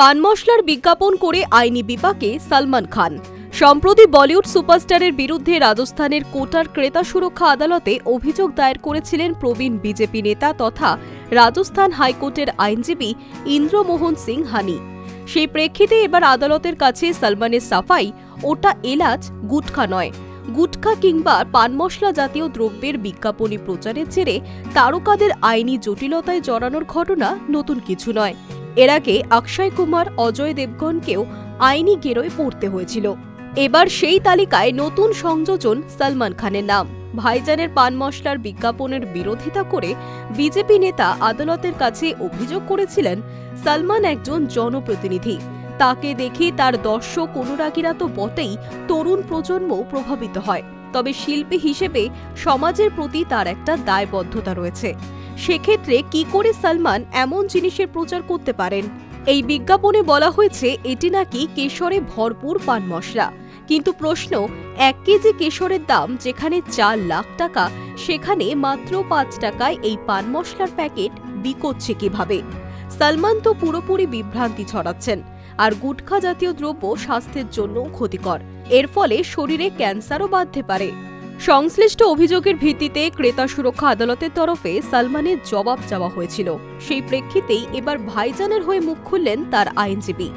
পান মশলার বিজ্ঞাপন করে আইনি বিপাকে সালমান খান। সম্প্রতি বলিউড সুপারস্টারের বিরুদ্ধে রাজস্থানের কোটার ক্রেতা সুরক্ষা আদালতে অভিযোগ দায়ের করেছিলেন প্রবীণ বিজেপি নেতা তথা রাজস্থান হাইকোর্টের আইনজীবী ইন্দ্রমোহন সিং হানি। সেই প্রেক্ষিতে এবার আদালতের কাছে সালমানের সাফাই, ওটা এলাচ, গুটখা নয়। গুটখা কিংবা পান মশলা জাতীয় দ্রব্যের বিজ্ঞাপনী প্রচারের জেরে তারকাদের আইনি জটিলতায় জড়ানোর ঘটনা নতুন কিছু নয়। এর আগে অক্ষয় কুমার, অজয় দেবগনকেও আইনি গেরোয় পড়তে হয়েছিল। এবার সেই তালিকায় নতুন সংযোজন সালমান খানের নাম। ভাইজানের পান মশলার বিজ্ঞাপনের বিরোধিতা করে বিজেপি নেতা আদালতের কাছে অভিযোগ করেছিলেন, সালমান একজন জনপ্রতিনিধি। তাকে দেখে তার দর্শক অনুরাগীরা তো বটেই তরুণ প্রজন্ম প্রভাবিত হয়। তবে শিল্পী হিসেবে সমাজের প্রতি তার একটা দায়বদ্ধতা রয়েছে। সেক্ষেত্রে কি করে সালমান এমন জিনিসের প্রচার করতে পারেন? এই বিজ্ঞাপনে বলা হয়েছে এটি নাকি কেশরে ভরপুর পান মশলা। কিন্তু প্রশ্ন, এক কেজি কেশরের দাম যেখানে চার লাখ টাকা, সেখানে মাত্র পাঁচ টাকায় এই পান মশলার প্যাকেট বিকোচ্ছে কীভাবে? সালমান তো পুরোপুরি বিভ্রান্তি ছড়াচ্ছেন। আর গুটখা জাতীয় দ্রব্য স্বাস্থ্যের জন্য ক্ষতিকর। এর ফলে শরীরে ক্যান্সারও বাঁধতে পারে। সংশ্লিষ্ট অভিযোগের ভিত্তিতে ক্রেতা সুরক্ষা আদালতের তরফে সালমানের জবাব চাওয়া হয়েছিল। সেই প্রেক্ষিতেই এবার ভাইজানের হয়ে মুখ খুললেন তার আইনজীবী।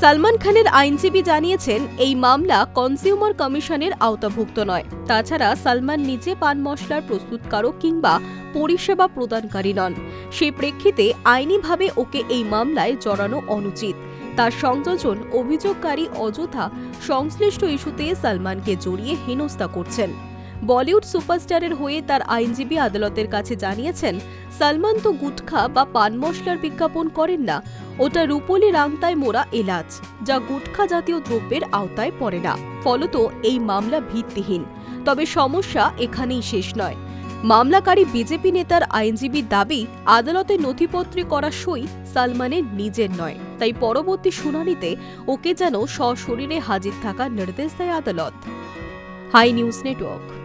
সালমান খানের আইনজীবী জানিয়েছেন, এই মামলা কনজিউমার কমিশনের আওতাভুক্ত নয়। তাছাড়া সালমান নিজে পান মশলার প্রস্তুতকারক কিংবা পরিষেবা প্রদানকারী নন। সেই প্রেক্ষিতে আইনিভাবে ওকে এই মামলায় জড়ানো অনুচিত। তার সংযোজন অভিযোগকারী অযথা সংশ্লিষ্ট ইস্যুতে সালমানকে জড়িয়ে হেনস্থা করছেন। বলিউড সুপারস্টারের হয়ে তার আইনজীবী আদালতের কাছে জানিয়েছেন, সালমান তো গুটখা বা পান মশলার বিজ্ঞাপন করেন না। ওটা রূপলি রাংতায় মোড়া এলাচ, যা গুটখা জাতীয় দ্রব্যের আওতায় পড়ে না। ফলত এই মামলা ভিত্তিহীন। তবে সমস্যা এখানেই শেষ নয়। মামলাকারী বিজেপি নেতার আইনজীবীর দাবি আদালতের নথিপত্রে করা সই সালমানের নিজের নয়। তাই পরবর্তী শুনানিতে ওকে যেন সশরীরে হাজির থাকার নির্দেশ দেয় আদালত। High news network.